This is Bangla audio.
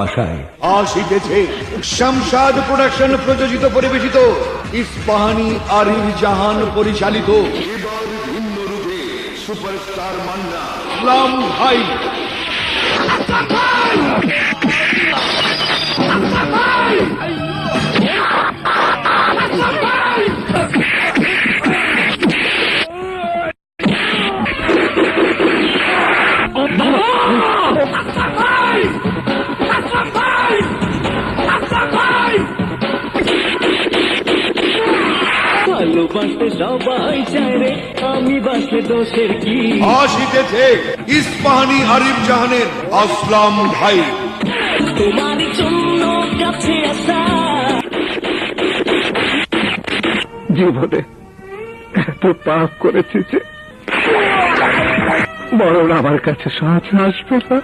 ভাষায় আসিতেছে। শামশাদ প্রোডাকশন প্রযোজিত পরিবেশিত ইস্পাহানি আরিফ জাহান পরিচালিত। এবার ভিন্ন রূপে সুপারস্টার মান্না। ইসলাম ভাই। ভালোবাসতে সবাই চায় রে আমি বাসলে দোষের কি? আসিতেছে ইস্পাহানি আরিফ জাহানের আসলাম ভাই। তোমার জন্য কাছে আসা। জীবনে এত পাপ করেছি যে বরং আমার কাছে সাহায্য আসবে না।